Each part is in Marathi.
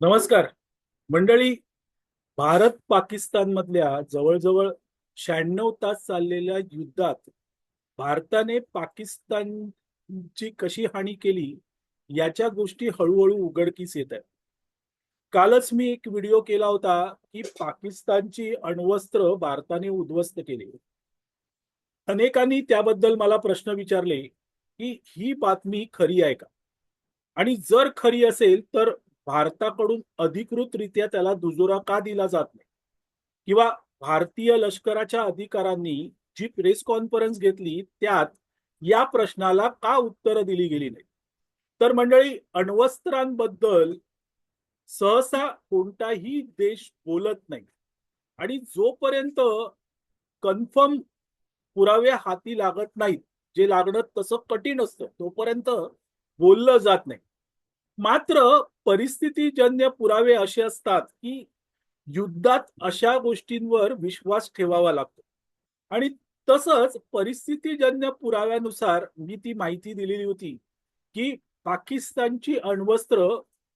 नमस्कार. मंडळी भारत पाकिस्तान मधल्या जवळजवळ शहाण्णव तास चाललेल्या युद्धात भारताने पाकिस्तानची कशी हानी केली याच्या गोष्टी हळूहळू उघडकीस येत आहेत. कालच मी एक व्हिडिओ केला होता की पाकिस्तानची अण्वस्त्र भारताने उद्ध्वस्त केली. अनेकांनी त्याबद्दल मला प्रश्न विचारले की ही बातमी खरी आहे का? आणि जर खरी असेल तर भारताकडून अधिकृतरित्या त्याला दुजोरा का दिला जात नाही? किंवा भारतीय लष्कराच्या अधिकाऱ्यांनी जी प्रेस कॉन्फरन्स घेतली त्यात या प्रश्नाला का उत्तरं दिली गेली नाही? तर मंडळी अण्वस्त्रांबद्दल सहसा कोणताही देश बोलत नाही. आणि जोपर्यंत कन्फर्म पुरावे हाती लागत नाहीत जे लागणं तसं कठीण असतं तोपर्यंत बोललं जात नाही. मात्र परिस्थितीजन्य पुरावे असे असतात की युद्धात अशा गोष्टींवर विश्वास ठेवावा लागतो. आणि तसंच परिस्थितीजन्य पुराव्यानुसार मी ती माहिती दिलेली होती की पाकिस्तानची अण्वस्त्र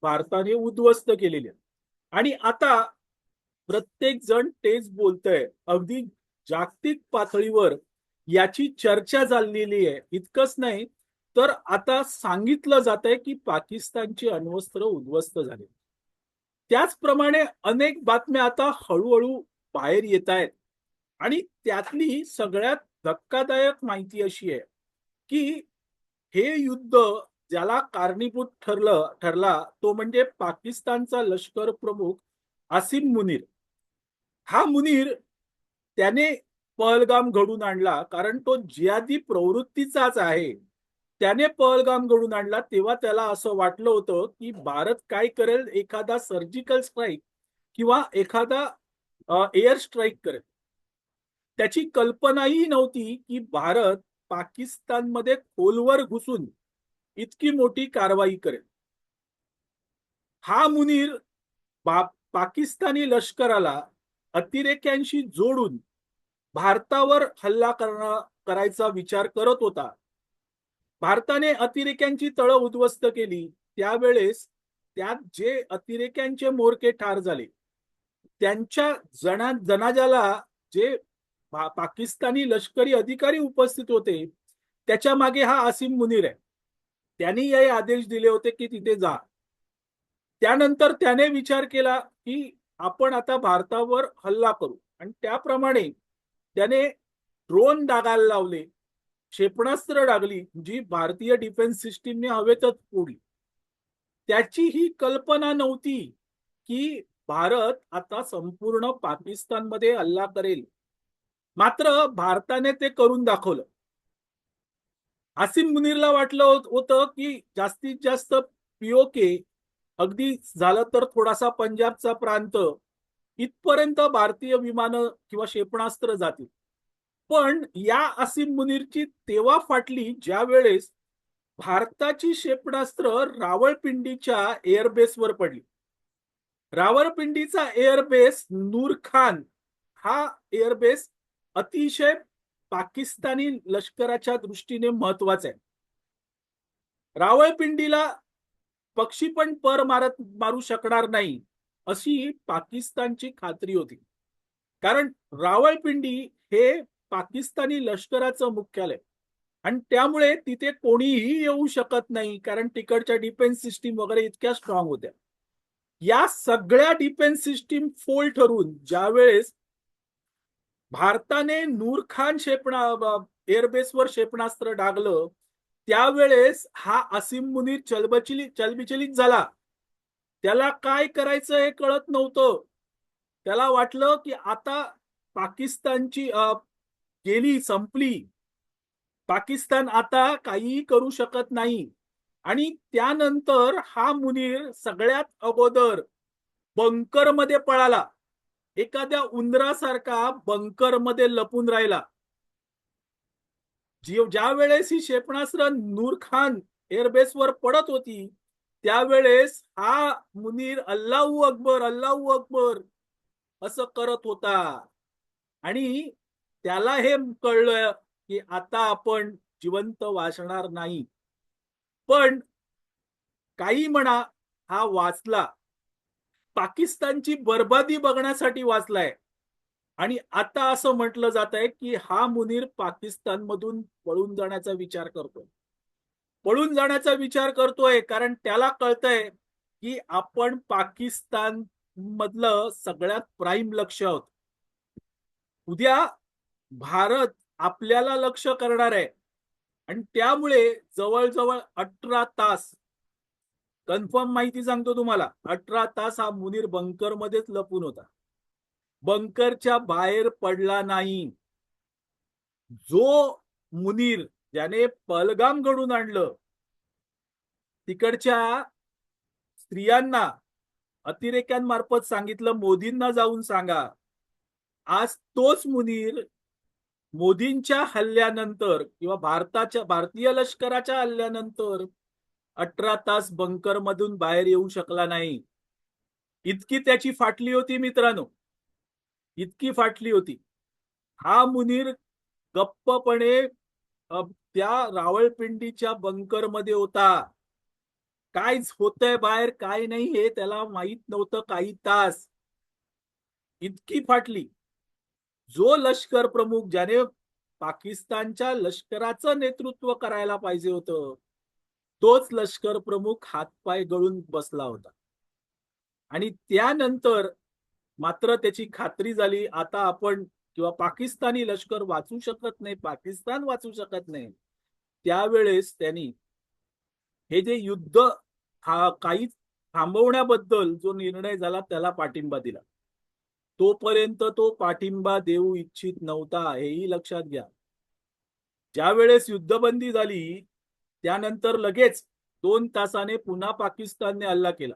भारताने उद्ध्वस्त केलेली आहे. आणि आता प्रत्येक जण तेच बोलतय. अगदी जागतिक पातळीवर याची चर्चा झालेली आहे. इतकंच नाही तर आता सांगितलं जात आहे की पाकिस्तानची अण्वस्त्र उद्ध्वस्त झाली. त्याचप्रमाणे अनेक बातम्या आता हळूहळू बाहेर येत आहेत. आणि त्यातली सगळ्यात धक्कादायक माहिती अशी आहे की हे युद्ध ज्याला कारणीभूत ठरलं ठरला तो म्हणजे पाकिस्तानचा लष्कर प्रमुख आसिम मुनीर. हा मुनीर त्याने पहलगाम घडून आणला कारण तो जियादी प्रवृत्तीचाच आहे. त्याने पहलगाम घडून आणला. तेव्हा त्याला असं वाटलं होतं की भारत काय करेल? एखादा सर्जिकल स्ट्राईक किंवा एखादा एअर स्ट्राईक करेल. त्याची कल्पनाही नव्हती की भारत पाकिस्तानमध्ये खोलवर घुसून इतकी मोठी कारवाई करेल. हा मुनीर पाकिस्तानी लष्कराला अतिरेक्यांशी जोडून भारतावर हल्ला करणं करायचा विचार करत होता. भारताने अतिरेक्यांची तळ उद्ध्वस्त केली. त्यावेळेस त्यात जे अतिरेक्यांचे मोरके ठार झाले त्यांच्या जना जनाजाला जे पाकिस्तानी लष्करी अधिकारी उपस्थित होते त्याच्यामागे हा आसिम मुनीर आहे. त्यांनी हे आदेश दिले होते की तिथे जा. त्यानंतर त्याने विचार केला की आपण आता भारतावर हल्ला करू. आणि त्याप्रमाणे त्याने ड्रोन डागायला लावले. क्षेपणास्त्र डागली जी भारतीय डिफेन्स सिस्टीमने हवेतच फोडली. त्याची ही कल्पना नव्हती की भारत आता संपूर्ण पाकिस्तानमध्ये हल्ला करेल. मात्र भारताने ते करून दाखवलं. आसिम मुनीरला वाटलं होतं की जास्तीत जास्त पीओके अगदी झालं तर थोडासा पंजाबचा प्रांत इथपर्यंत भारतीय विमानं किंवा क्षेपणास्त्र जातील. पण या असीम मुनीरची तेव्हा फाटली ज्या वेळेस भारताची क्षेपणास्त्र रावळपिंडीच्या एअरबेसवर पडली. रावळपिंडीचा एअरबेस नूर खान हा एअरबेस अतिशय पाकिस्तानी लष्कराच्या दृष्टीने महत्त्वाचा आहे. रावळपिंडीला पक्षी पण पर मारत मारू शकणार नाही अशी पाकिस्तानची खात्री होती. कारण रावळपिंडी हे पाकिस्तानी लष्कराचं मुख्यालय. आणि त्यामुळे तिथे कोणीही येऊ शकत नाही कारण तिकडच्या डिफेन्स सिस्टीम वगैरे इतक्या स्ट्रॉंग होत्या. या सगळ्या डिफेन्स सिस्टीम फोल ठरून ज्यावेळेस भारताने नूरखान क्षेपणा एअरबेसवर क्षेपणास्त्र डागलं त्यावेळेस हा असीम मुनीर चलबचिली चलबिचलित झाला. त्याला काय करायचं हे कळत नव्हतं. त्याला वाटलं की आता पाकिस्तानची गेली संपली. पाकिस्तान आता काहीही करू शकत नाही. आणि त्यानंतर हा मुनीर सगळ्यात अगोदर बंकरमध्ये पळाला. एखाद्या उंदरासारखा बंकरमध्ये लपून राहिला. ज्या वेळेस ही क्षेपणास्त्र नूर खान एअरबेसवर पडत होती त्यावेळेस हा मुनीर अल्लाहू अकबर अल्लाहू अकबर असं करत होता. आणि त्याला हे कळलं की आता आपण जिवंत वाचणार नाही. पण काही म्हणा हा वाचला. पाकिस्तानची बर्बादी बघण्यासाठी वाचलाय. आणि आता असं म्हटलं जात आहे की हा मुनीर पाकिस्तानमधून पळून जाण्याचा विचार करतोय. पळून जाण्याचा विचार करतोय कारण त्याला कळतंय की आपण पाकिस्तान मधलं सगळ्यात प्राईम लक्ष आहोत. उद्या भारत आपल्याला लक्ष करणार आहे. आणि त्यामुळे जवळजवळ अठरा तास कन्फर्म माहिती सांगतो तुम्हाला अठरा तास हा मुनीर बंकर मध्येच लपून होता. बंकरच्या बाहेर पडला नाही. जो मुनीर ज्याने पलगाम घडून आणलं तिकडच्या स्त्रियांना अतिरेक्यांमार्फत सांगितलं मोदींना जाऊन सांगा. आज तोच मुनीर मोदींच्या हल्ल्यानंतर किंवा भारताच्या भारतीय लष्कराच्या हल्ल्यानंतर अठरा तास बंकर मधून बाहेर येऊ शकला नाही. इतकी त्याची फाटली होती मित्रांनो. इतकी फाटली होती. हा मुनीर गप्पपणे त्या रावळपिंडीच्या बंकरमध्ये होता. काय होतंय बाहेर काय नाही हे त्याला माहीत नव्हतं काही तास. इतकी फाटली. जो लष्कर प्रमुख ज्याने पाकिस्तानच्या लष्कराचं नेतृत्व करायला पाहिजे होतं तोच लष्कर प्रमुख हातपाय गळून बसला होता. आणि त्यानंतर मात्र त्याची खात्री झाली आता आपण किंवा पाकिस्तानी लष्कर वाचू शकत नाही पाकिस्तान वाचू शकत नाही त्यावेळेस त्यांनी हे जे युद्ध हा काही थांबवण्याबद्दल जो निर्णय झाला त्याला पाठिंबा दिला. तोपर्यंत तो पाठिंबा देऊ इच्छित नव्हता हेही लक्षात घ्या. ज्या वेळेस युद्धबंदी झाली त्यानंतर लगेच दोन तासाने पुन्हा पाकिस्तानने हल्ला केला.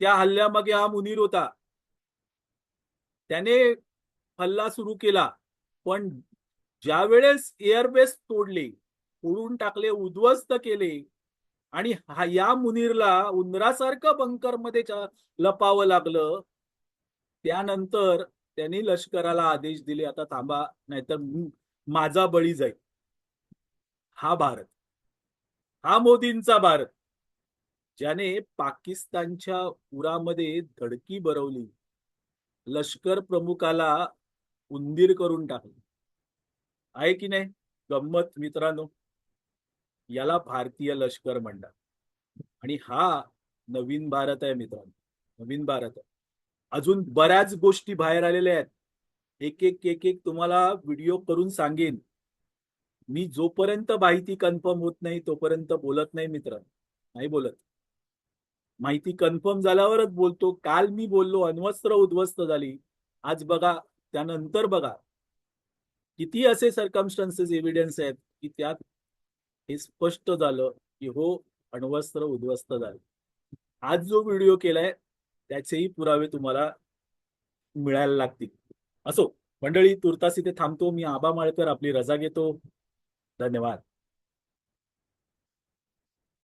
त्या हल्ल्यामागे हा मुनीर होता. त्याने हल्ला सुरू केला पण ज्या वेळेस एअरबेस तोडले उडून टाकले उद्ध्वस्त केले आणि हा या मुनीरला उंदरासारखं बंकरमध्ये लपावं लागलं त्यानंतर त्यांनी लष्कराला आदेश दिले आता थांबा नाहीतर माझा बळी जाईल. हा भारत. हा मोदींचा भारत. ज्याने पाकिस्तानच्या उरामध्ये धडकी भरवली लष्कर प्रमुखाला उंदीर करून टाकली. आहे की नाही? गंमत मित्रांनो. याला भारतीय लष्कर म्हणतात. आणि हा नवीन भारत आहे मित्रांनो. नवीन भारत आहे. अजून बऱ्याच गोष्टी बाहेर आलेल्या आहेत. एक एक एक एक तुम्हाला व्हिडिओ करून सांगेन. मी जोपर्यंत माहिती कन्फर्म होत नाही तोपर्यंत बोलत नाही मित्र. नाही बोलत. माहिती कन्फर्म झाल्यावरच बोलतो. काल मी बोललो अण्वस्त्र उद्ध्वस्त झाली. आज बघा त्यानंतर बघा. किती असे सर्कमस्टन्सेस एव्हिडन्स आहेत की त्यात हे स्पष्ट झालं की हो अण्वस्त्र उद्ध्वस्त झालं. आज जो व्हिडिओ केलाय त्याचेही पुरावे तुम्हाला मिळायला लागतील. असो मंडळी तुर्तास इथे थांबतो. मी आबा माळकर आपली रजा घेतो. धन्यवाद.